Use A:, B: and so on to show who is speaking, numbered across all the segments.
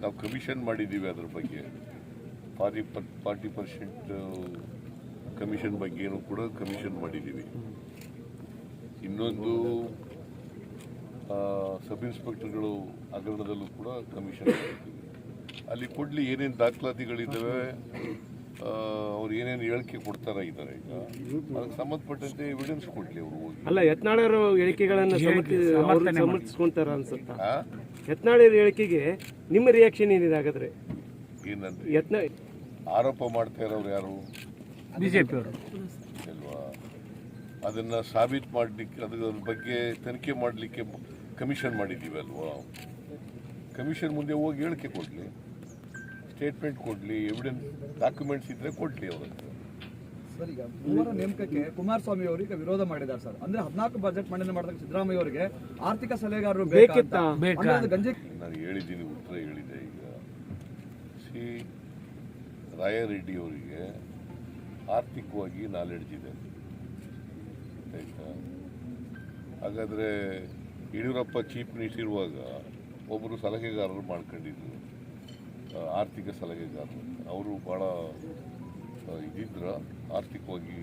A: ನಾವು ಕಮಿಷನ್ ಮಾಡಿದ್ದೀವಿ ಅದ್ರ ಬಗ್ಗೆ. Forty per, forty percent commission ಬಗ್ಗೆನೂ ಕೂಡ ಕಮಿಷನ್ ಮಾಡಿದ್ದೀವಿ. ಇನ್ನೊಂದು ಸಬ್ ಇನ್ಸ್ಪೆಕ್ಟರ್ಗಳು ಹಗರಣದಲ್ಲೂ ಕೂಡ ಕಮಿಷನ್ ಅಲ್ಲಿ ಕೊಡಲಿ ಏನೇನು ದಾಖಲಾತಿಗಳಿದ್ದಾವೆ ಅವ್ರು ಏನೇನು ಹೇಳಿಕೆ ಕೊಡ್ತಾರ ಇದ್ದಾರೆ ಈಗ? ಅದಕ್ಕೆ ಸಂಬಂಧಪಟ್ಟಂತೆ ಎವಿಡೆನ್ಸ್ ಕೊಡ್ಲಿ ಅವರು ಹೋಗಿ.
B: ಅಲ್ಲ ಯತ್ನಾಳರು ಹೇಳಿಕೆಗಳನ್ನ ಸಮರ್ಥಿಸ್ಕೊಂತಾರ ಅನ್ಸುತ್ತಾ? ಯತ್ನಾಳರ ಹೇಳಿಕೆಗೆ ನಿಮ್ಮ ರಿಯಾಕ್ಷನ್ ಏನಿದೆ ಹಾಗಾದ್ರೆ?
A: ಏನಂದ್ರೆ
B: ಯತ್ನ
A: ಆರೋಪ ಮಾಡ್ತಾ ಇರೋರು ಯಾರು?
C: ಬಿಜೆಪಿ ಅವರು.
A: ಅಲ್ವಾ? ಅದನ್ನ ಸಾಬೀತು ಮಾಡ್ಲಿಕ್ಕೆ ಅದ್ರ ಬಗ್ಗೆ ತನಿಖೆ ಮಾಡ್ಲಿಕ್ಕೆ ಕಮಿಷನ್ ಮಾಡಿದ್ದೀವಿ ಅಲ್ವಾ? ಕಮಿಷನ್ ಮುಂದೆ ಹೋಗಿ ಹೇಳಿಕೆ ಕೊಡಲಿ. ಸ್ಟೇಟ್ಮೆಂಟ್ ಕೊಡಲಿ ಎವಿಡೆನ್ಸ್ ಡಾಕ್ಯುಮೆಂಟ್ಸ್ ಇದ್ರೆ ಕೊಡಲಿ ಅವರು.
D: ಸರ್ ಈಗ ಮೂವರ ನೇಮಕಕ್ಕೆ ಕುಮಾರಸ್ವಾಮಿ ಅವರು ಈಗ ವಿರೋಧ ಮಾಡಿದ್ದಾರೆ ಸರ್. ಅಂದ್ರೆ ಹದಿನಾಲ್ಕು ಬಜೆಟ್ ಮಂಡನೆ ಮಾಡಿದಾಗ ಸಿದ್ದರಾಮಯ್ಯ ಅವರಿಗೆ ಆರ್ಥಿಕ ಸಲಹೆಗಾರರು
B: ಬೇಕಿತ್ತ?
D: ಬೇಕಾ? ಗಂಜಿ
A: ನಾನು ಹೇಳಿದ್ದೀನಿ ಉತ್ತರ ಹೇಳಿದೆ ಈಗ. ಸಿ. ರಾಯರೆಡ್ಡಿ ಅವರಿಗೆ ಆರ್ಥಿಕವಾಗಿ ನಾಲೆಡ್ಜ್ ಇದೆ. ಆಯ್ತಾ? ಹಾಗಾದರೆ ಯಡಿಯೂರಪ್ಪ ಚೀಫ್ ಮಿನಿಸ್ಟರ್ ಇರುವಾಗ ಒಬ್ಬರು ಸಲಹೆಗಾರರು ಮಾಡ್ಕೊಂಡಿದ್ರು. ಆರ್ಥಿಕ ಸಲಹೆಗಾರರು ಅವರು ಭಾಳ ಇದಿದ್ರ ಆರ್ಥಿಕವಾಗಿ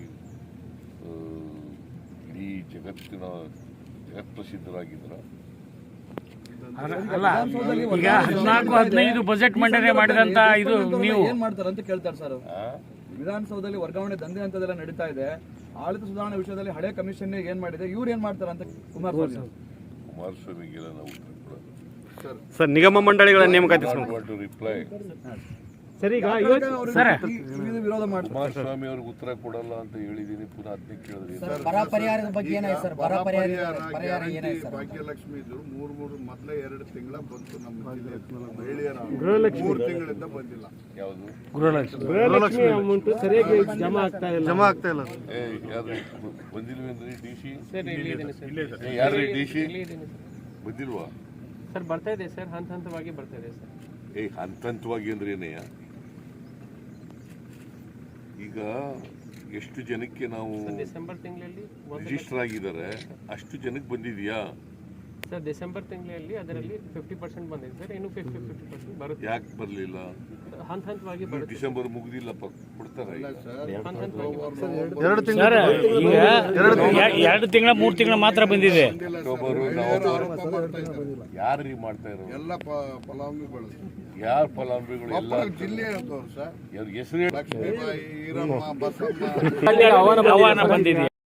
A: ಇಡೀ ಜಗತ್ತಿನ ಜಗತ್ಪ್ರಸಿದ್ಧರಾಗಿದ್ರ
C: ಅಲ್ಲ ಈಗ ಹದಿನಾಲ್ಕು ಹದಿನೈದು ಬಜೆಟ್ ಮಂಡನೆ ಮಾಡಿದಂತ ಇದು ನೀವು.
D: ಏನ್ ಮಾಡ್ತಾರೆ ಅಂತ ಕೇಳ್ತಾರೆ ಸರ್? ವಿಧಾನಸೌಧದಲ್ಲಿ ವರ್ಗಾವಣೆ ದಂಧೆ ಅಂತದೆಲ್ಲ ನಡೀತಾ ಇದೆ. ಆಡಳಿತ ಸುಧಾರಣೆ ವಿಷಯದಲ್ಲಿ ಹಳೆ ಕಮಿಷನ್ ಏನ್ ಮಾಡಿದೆ? ಇವ್ರು ಏನ್ ಮಾಡ್ತಾರೆ ಅಂತ ಕುಮಾರಸ್ವಾಮಿ
A: ಕುಮಾರಸ್ವಾಮಿಗೆಲ್ಲ ನಾವು ಉತ್ತರ ಕೊಡೋದು
B: ಸರ್ ನಿಗಮ ಮಂಡಳಿಗಳ ನೇಮಕಾತಿ ಸರ್ ಈಗ
D: ಸರ್. ವಿರೋಧ ಮಾಡ್ತಾರೆ.
A: ಕುಮಾರಸ್ವಾಮಿ ಅವ್ರಿಗೆ ಉತ್ತರ ಕೊಡಲ್ಲ ಅಂತ ಹೇಳಿದೀನಿ ಪುನಃ ಅದನ್ನೇ ಕೇಳಿದ್ರಿ.
E: ಬರ ಪರಿಹಾರದ ಬಗ್ಗೆ ಏನಾಯ್ತು ಸರ್? ಬರ ಪರಿಹಾರ ಪರಿಹಾರ ಏನಾಯ್ತು ಸರ್
F: ಭಾಗ್ಯಲಕ್ಷ್ಮಿ ಇದ್ರು ಮೂರ್ ಮೂರು ಮೊದಲೇ ಎರಡು ತಿಂಗಳ ಬಂತು ನಮ್ಮ ಜಿಲ್ಲೆ ಮಹಿಳೆಯರ
B: ಗೃಹಲಕ್ಷ್ಮಿ
F: ಮೂರು ತಿಂಗಳಿಂದ ಬಂದಿಲ್ಲ.
A: ಯಾವುದು?
C: ಗೃಹಲಕ್ಷ್ಮಿ.
B: ಗೃಹಲಕ್ಷ್ಮಿ ಅಮೌಂಟ್ ಸರಿಯಾಗಿ ಜಮಾ ಆಗ್ತಾ ಇಲ್ಲ. ಜಮಾ ಆಗ್ತಾ ಇಲ್ಲ
A: ಏ ಯಾರು ಬಂದಿಲ್ವೇನ್ರಿ ಡಿ ಸಿ? ಯಾರು ಡಿ ಸಿ? ಬಂದಿಲ್ವಾ?
G: ಸರ್ ಬರ್ತಾ ಇದೆ ಸರ್ ಹಂತ ಹಂತವಾಗಿ ಬರ್ತಾ ಇದೆ ಸರ್.
A: ಏ ಹಂತ ಹಂತವಾಗಿ ಅಂದ್ರೆ ಏನಯ್ಯ ಈಗ ಎಷ್ಟು ಜನಕ್ಕೆ ನಾವು
G: ಡಿಸೆಂಬರ್ ತಿಂಗಳಲ್ಲಿ
A: ರಿಜಿಸ್ಟರ್ ಆಗಿದ್ದಾರೆ ಅಷ್ಟು ಜನಕ್ಕೆ ಬಂದಿದ್ಯಾ?
G: ಸರ್ ಡಿಸೆಂಬರ್ ತಿಂಗಳಲ್ಲಿ ಅದರಲ್ಲಿ ಫಿಫ್ಟಿ ಪರ್ಸೆಂಟ್ ಬಂದಿದೆ ಸರ್. ಇನ್ನು ಫಿಫ್ಟಿ ಫಿಫ್ಟಿ ಪರ್ಸೆಂಟ್ ಬರುತ್ತೆ.
A: ಯಾಕೆ ಬರಲಿಲ್ಲ?
G: ಹಂತ ಹಂತವಾಗಿ ಬರುತ್ತೆ.
A: ಡಿಸೆಂಬರ್ ಮುಗ್ದಿಲ್ಲಪ್ಪ ಇಲ್ಲ ಸರ್.
G: ಹಂತ ಹಂತವಾಗಿ
C: ಸರ್ ಈಗ ಎ- ಎರಡು ತಿಂಗಳ ಮೂರು ತಿಂಗಳ ಮಾತ್ರ ಬಂದಿದೆ.
A: ಅಕ್ಟೋಬರ್ ನವೆಂಬರ್ ಯಾರು ಮಾಡ್ತಾ ಇರೋದು?
F: ಎಲ್ಲ ಫಲಾನುಭವಿಗಳು.
A: ಯಾರ ಫಲಾನುಭವಿಗಳು? ಎಲ್ಲ
F: ಜಿಲ್ಲೆ ಸರ್.
A: ಯಾರ ಹೆಸರು
C: ಬಂದಿದೆ.